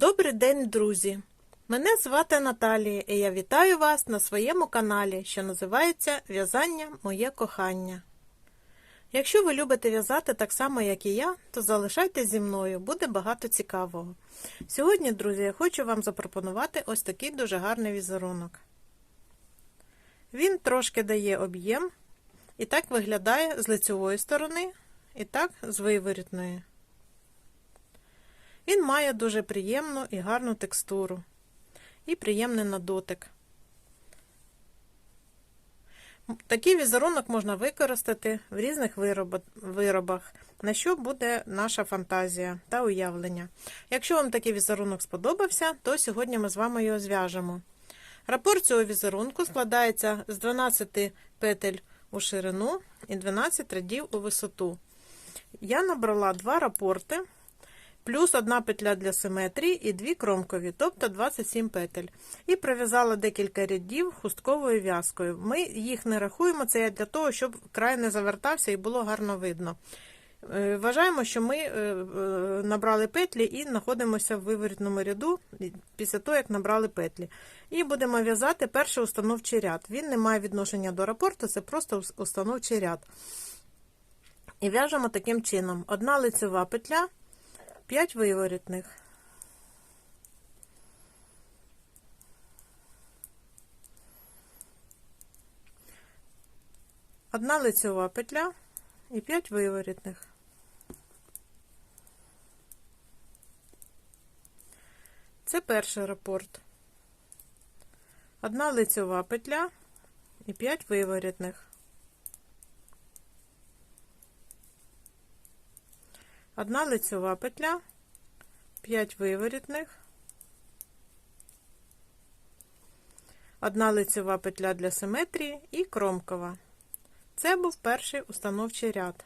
Добрий день, друзі! Мене звати Наталія і я вітаю вас на своєму каналі, що називається В'язання Моє кохання. Якщо ви любите в'язати так само, як і я, то залишайтесь зі мною, буде багато цікавого. Сьогодні, друзі, я хочу вам запропонувати ось такий дуже гарний візерунок. Він трошки дає об'єм, і так виглядає з лицевої сторони, і так з виворітної. Він має дуже приємну і гарну текстуру і приємний на дотик. Такий візерунок можна використати в різних виробах, на що буде наша фантазія та уявлення. Якщо вам такий візерунок сподобався, то сьогодні ми з вами його зв'яжемо. Рапорт цього візерунку складається з 12 петель у ширину і 12 рядів у висоту. Я набрала два рапорти плюс одна петля для симетрії і дві кромкові, тобто 27 петель. І пров'язала декілька рядів хустковою в'язкою. Ми їх не рахуємо, це я для того, щоб край не завертався і було гарно видно. Е, вважаємо, що ми е, е, набрали петлі і знаходимося в виворітному ряду після того, як набрали петлі. І будемо в'язати перший установчий ряд. Він не має відношення до рапорту, це просто установчий ряд. І в'яжемо таким чином: одна лицева петля. 5 виворітних. Одна лицьова петля і 5 виворітних. Це перший рапорт. Одна лицьова петля і 5 виворітних. Одна лицьова петля, 5 виворітних, одна лицьова петля для симетрії і кромкова. Це був перший установчий ряд.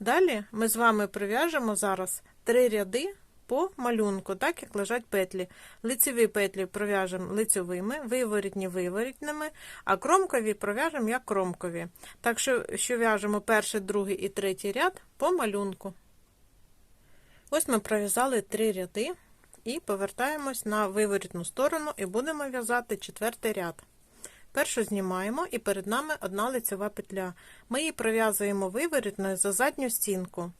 Далі ми з вами прив'яжемо зараз три ряди по малюнку, так як лежать петлі. Лицеві петлі пров'яжемо лицьовими, виворітні виворітними, а кромкові пров'яжемо як кромкові. Так що, що в'яжемо перший, другий і третій ряд по малюнку. Ось ми пров'язали три ряди і повертаємось на виворітну сторону і будемо в'язати четвертий ряд. Першу знімаємо і перед нами одна лицева петля. Ми її пров'язуємо виворітною за задню стінку,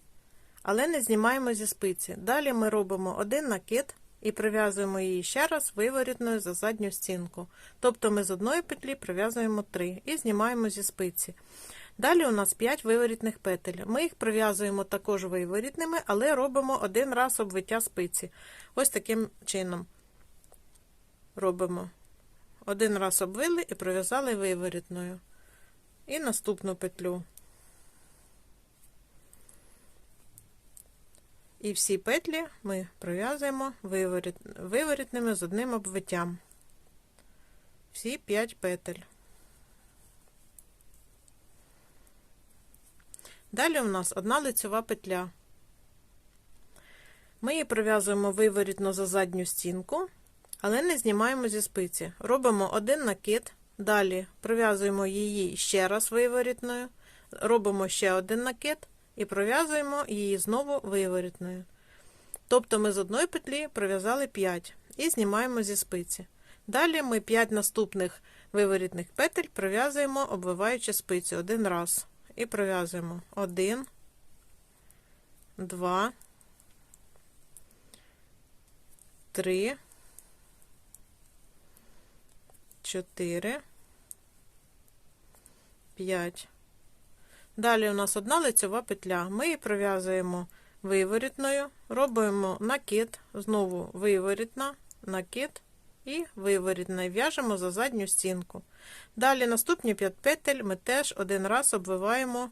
але не знімаємо зі спиці. Далі ми робимо один накид і прив'язуємо її ще раз виворітною за задню стінку. Тобто ми з одної петлі прив'язуємо три і знімаємо зі спиці. Далі у нас 5 виворітних петель. Ми їх прив'язуємо також виворітними, але робимо один раз обвиття спиці. Ось таким чином робимо. Один раз обвили і пров'язали виворітною. І наступну петлю. І всі петлі ми пров'язуємо виворітними з одним обвиттям. Всі 5 петель. Далі у нас одна лицьова петля. Ми її пров'язуємо виворітно за задню стінку, але не знімаємо зі спиці. Робимо один накид, далі пров'язуємо її ще раз виворітною, робимо ще один накид і пров'язуємо її знову виворітною. Тобто ми з одної петлі пров'язали 5 і знімаємо зі спиці. Далі ми 5 наступних виворітних петель пров'язуємо, обвиваючи спицю один раз і пров'язуємо один, два, три, чотири, п'ять. Далі у нас одна лицьова петля. Ми її пров'язуємо виворітною, робимо накид, знову виворітна, накид і виворітна, в'яжемо за задню стінку. Далі наступні 5 петель ми теж один раз обвиваємо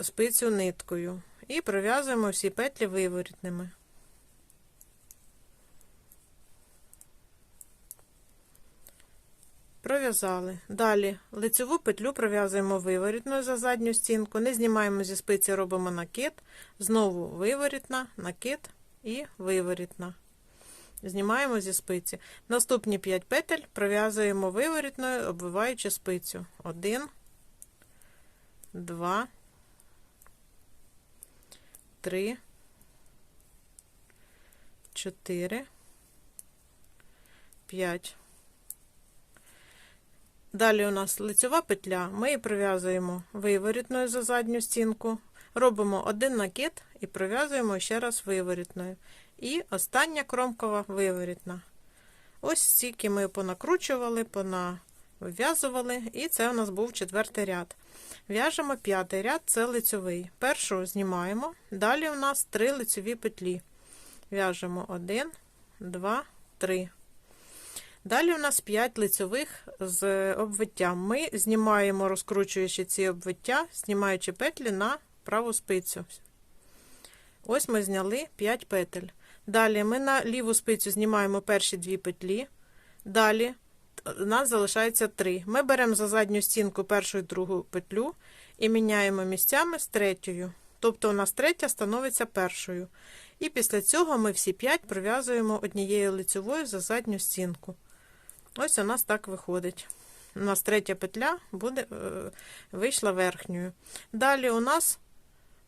спицю ниткою і пров'язуємо всі петлі виворітними. Пров'язали. Далі лицеву петлю пров'язуємо виворітною за задню стінку, не знімаємо зі спиці, робимо накид, знову виворітна, накид і виворітна знімаємо зі спиці. Наступні 5 петель пров'язуємо виворітною, обвиваючи спицю. 1, 2, 3, 4, 5. Далі у нас лицьова петля. Ми її прив'язуємо виворітною за задню стінку. Робимо один накид і прив'язуємо ще раз виворітною. І остання кромкова виворітна. Ось стільки ми понакручували, понав'язували, і це у нас був четвертий ряд. В'яжемо п'ятий ряд, це лицьовий. Першу знімаємо, далі у нас три лицьові петлі. В'яжемо 1, 2, 3. Далі у нас 5 лицьових з обвиттям. Ми знімаємо, розкручуючи ці обвиття, знімаючи петлі на праву спицю. Ось ми зняли 5 петель. Далі ми на ліву спицю знімаємо перші дві петлі. Далі у нас залишається 3. Ми беремо за задню стінку першу і другу петлю і міняємо місцями з третьою. Тобто у нас третя становиться першою. І після цього ми всі 5 прив'язуємо однією лицевою за задню стінку. Ось у нас так виходить. У нас третя петля буде, е, вийшла верхньою. Далі у нас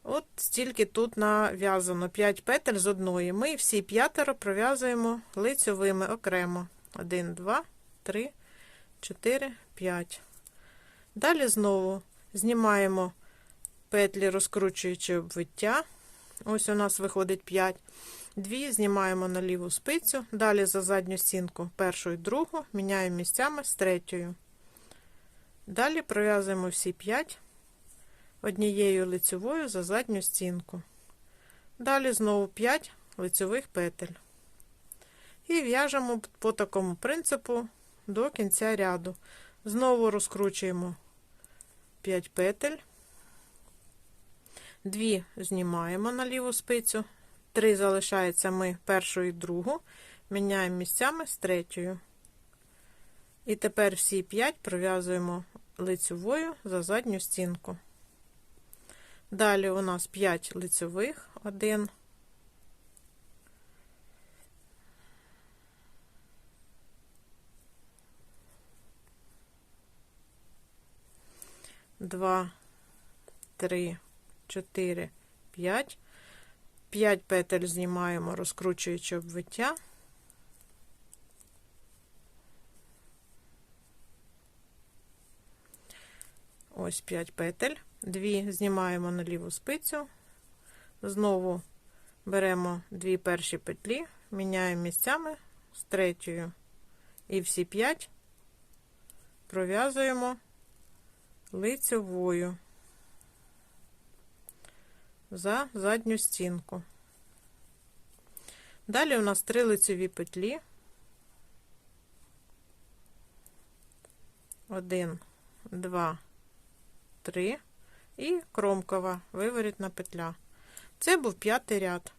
от стільки тут нав'язано 5 петель з одної. Ми всі п'ятеро пров'язуємо лицьовими окремо. 1, 2, 3, 4, 5. Далі знову знімаємо петлі, розкручуючи обвиття. Ось у нас виходить 5. Дві знімаємо на ліву спицю, далі за задню стінку першу і другу, міняємо місцями з третьою. Далі пров'язуємо всі 5 однією лицевою за задню стінку. Далі знову 5 лицевих петель. І в'яжемо по такому принципу до кінця ряду. Знову розкручуємо 5 петель, 2 знімаємо на ліву спицю. Три залишається ми першу і другу, міняємо місцями з третьою. І тепер всі 5 пров'язуємо лицевою за задню стінку. Далі у нас 5 лицевих, 1, Два, три, чотири, п'ять. 5 петель знімаємо, розкручуючи обвиття. Ось 5 петель, 2 знімаємо на ліву спицю, знову беремо 2 перші петлі, міняємо місцями з третьою, і всі 5 пров'язуємо лицевою за задню стінку. Далі у нас три лицеві петлі. Один, два, три і кромкова виворітна петля. Це був п'ятий ряд.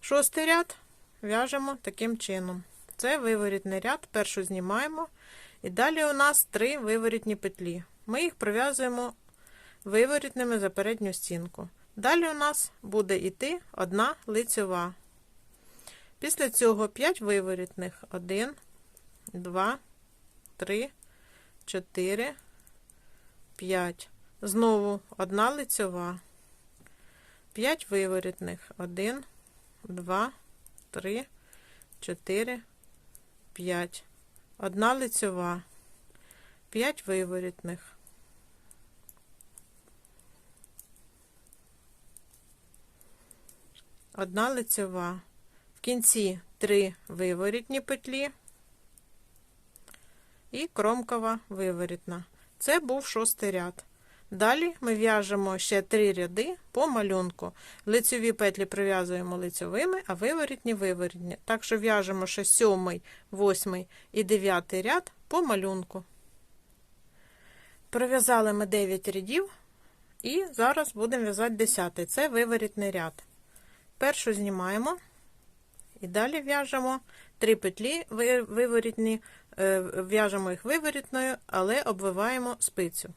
Шостий ряд в'яжемо таким чином. Це виворітний ряд, першу знімаємо, і далі у нас три виворітні петлі. Ми їх пров'язуємо виворітними за передню стінку. Далі у нас буде йти одна лицьова. Після цього 5 виворітних. 1, 2, 3, 4, 5. Знову одна лицьова. 5 виворітних. 1, 2, 3, 4, 5. Одна лицьова. 5 виворітних. одна лицева. В кінці три виворітні петлі і кромкова виворітна. Це був шостий ряд. Далі ми в'яжемо ще три ряди по малюнку. Лицеві петлі прив'язуємо лицевими, а виворітні виворітні. Так що в'яжемо ще сьомий, восьмий і дев'ятий ряд по малюнку. Пров'язали ми 9 рядів, і зараз будемо в'язати 10. Це виворітний ряд. Першу знімаємо і далі в'яжемо три петлі виворітні, е, в'яжемо їх виворітною, але обвиваємо спицю.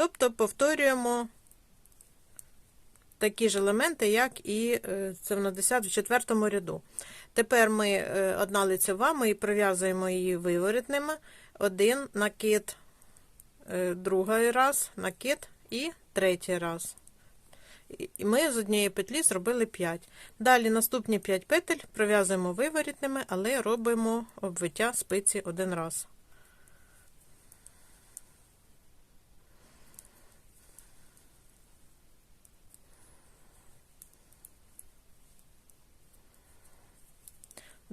Тобто повторюємо такі ж елементи, як і е, це в 10 в четвертому ряду. Тепер ми е, одна лицева, ми прив'язуємо її виворітними, один накид, другий раз, накид і третій раз. І ми з однієї петлі зробили 5. Далі наступні 5 петель пров'язуємо виворітними, але робимо обвиття спиці один раз.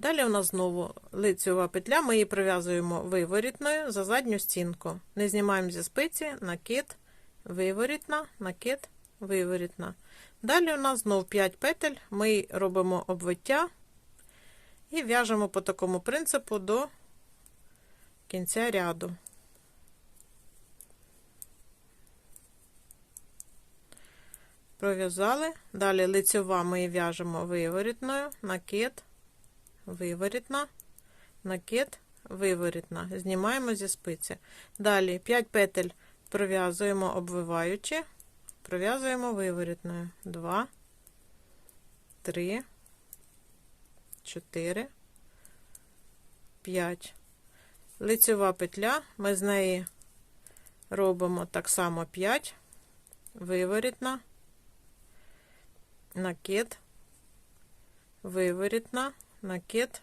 Далі у нас знову лицьова петля, ми її прив'язуємо виворітною за задню стінку. Не знімаємо зі спиці, накид, виворітна, накид, виворітна. Далі у нас знову 5 петель, ми робимо обвиття і в'яжемо по такому принципу до кінця ряду. Пров'язали, далі лицьова ми в'яжемо виворітною, накид, виворітна, накид, виворітна. Знімаємо зі спиці. Далі 5 петель пров'язуємо обвиваючи, пров'язуємо виворітною. 2, 3, 4, 5. Лицьова петля, ми з неї робимо так само 5, виворітна, накид, виворітна, накид,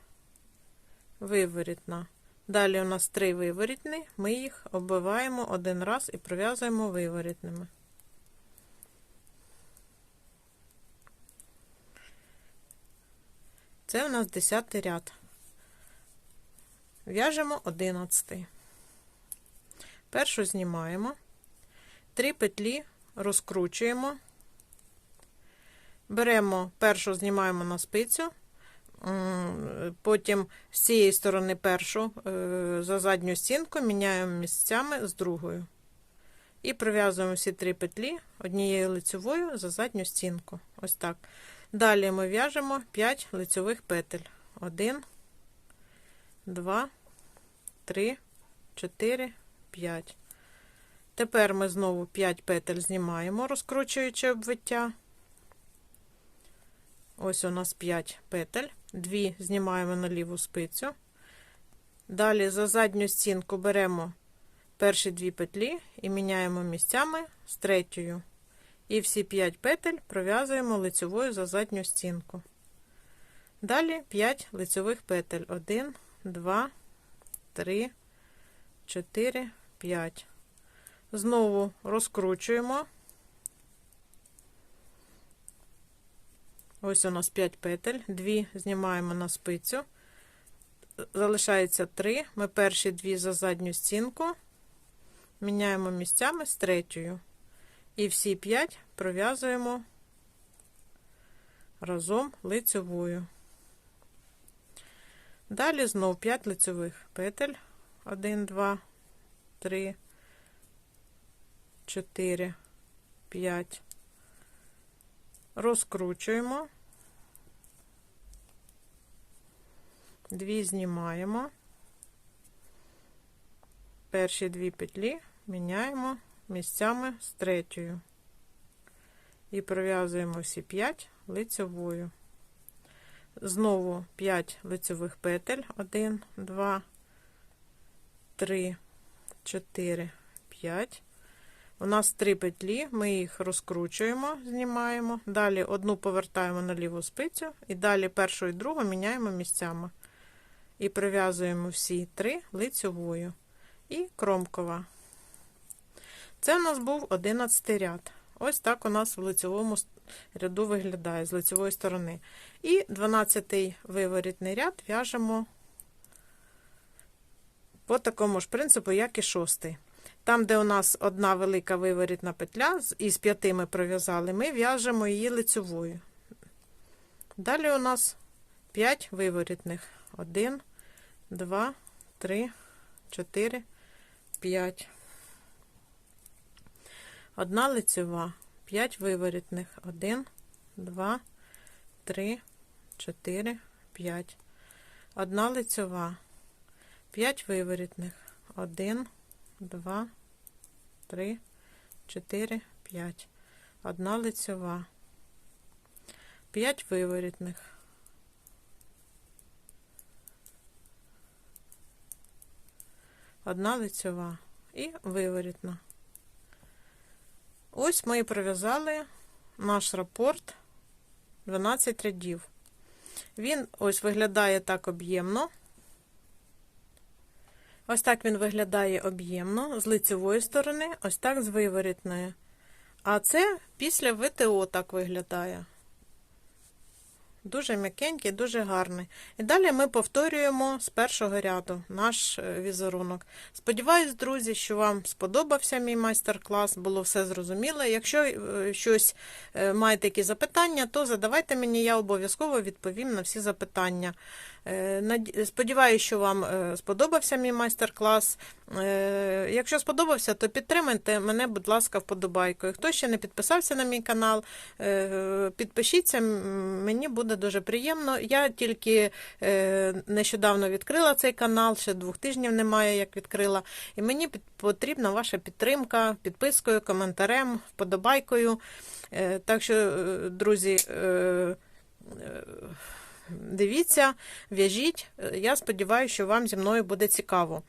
виворітна. Далі у нас три виворітні, ми їх оббиваємо один раз і пров'язуємо виворітними. Це у нас 10 ряд. В'яжемо 11. Першу знімаємо, три петлі розкручуємо, беремо першу, знімаємо на спицю, потім з цієї сторони першу е, за задню стінку міняємо місцями з другою. І пров'язуємо всі три петлі однією лицевою за задню стінку. Ось так. Далі ми в'яжемо 5 лицьових петель. 1, 2, 3, 4, 5. Тепер ми знову 5 петель знімаємо, розкручуючи обвиття. Ось у нас 5 петель, 2 знімаємо на ліву спицю. Далі за задню стінку беремо перші дві петлі і міняємо місцями з третьою. І всі 5 петель пров'язуємо лицевою за задню стінку. Далі 5 лицевих петель. 1, 2, 3, 4, 5. Знову розкручуємо. Ось у нас 5 петель, 2 знімаємо на спицю. Залишається 3. Ми перші дві за задню стінку, міняємо місцями з третьою. І всі 5 пров'язуємо разом лицевою. Далі знову 5 лицевих петель. 1, 2, 3, 4, 5. Розкручуємо. Дві знімаємо. Перші дві петлі міняємо місцями з третьою. І пров'язуємо всі 5 лицевою. Знову 5 лицевих петель. 1, 2, 3, 4, 5. У нас 3 петлі, ми їх розкручуємо, знімаємо. Далі одну повертаємо на ліву спицю, і далі першу і другу міняємо місцями. І прив'язуємо всі три лицевою. І кромкова. Це у нас був 11 ряд. Ось так у нас в лицевому ряду виглядає з лицевої сторони. І 12 виворітний ряд в'яжемо по такому ж принципу, як і шостий. Там, де у нас одна велика виворітна петля, із п'яти ми пров'язали, ми в'яжемо її лицевою. Далі у нас 5 виворітних. 1, 2, 3, 4, 5. Одна лицева, 5 виворітних. 1, 2, 3, 4, 5. Одна лицева, 5 виворітних. 1, 2, 3, 4, 5. Одна лицева. 5 виворітних. Одна лицева і виворітна. Ось ми і пров'язали наш рапорт 12 рядів. Він ось виглядає так об'ємно. Ось так він виглядає об'ємно з лицевої сторони, ось так з виворітної. А це після ВТО так виглядає. Дуже м'якенький, дуже гарний. І далі ми повторюємо з першого ряду наш е, візерунок. Сподіваюсь, друзі, що вам сподобався мій майстер-клас, було все зрозуміло. Якщо е, щось е, маєте які запитання, то задавайте мені, я обов'язково відповім на всі запитання. Е, Сподіваюсь, що вам е, сподобався мій майстер-клас. Е, Якщо сподобався, то підтримайте мене, будь ласка, вподобайкою. Хто ще не підписався на мій канал, підпишіться, мені буде дуже приємно. Я тільки нещодавно відкрила цей канал, ще двох тижнів немає, як відкрила. І мені потрібна ваша підтримка підпискою, коментарем, вподобайкою. Так що, друзі, Дивіться, в'яжіть. Я сподіваюся, що вам зі мною буде цікаво.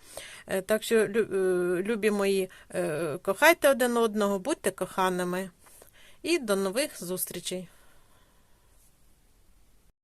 Е, Так що, е, любі мої, е, кохайте один одного, будьте коханими. І до нових зустрічей!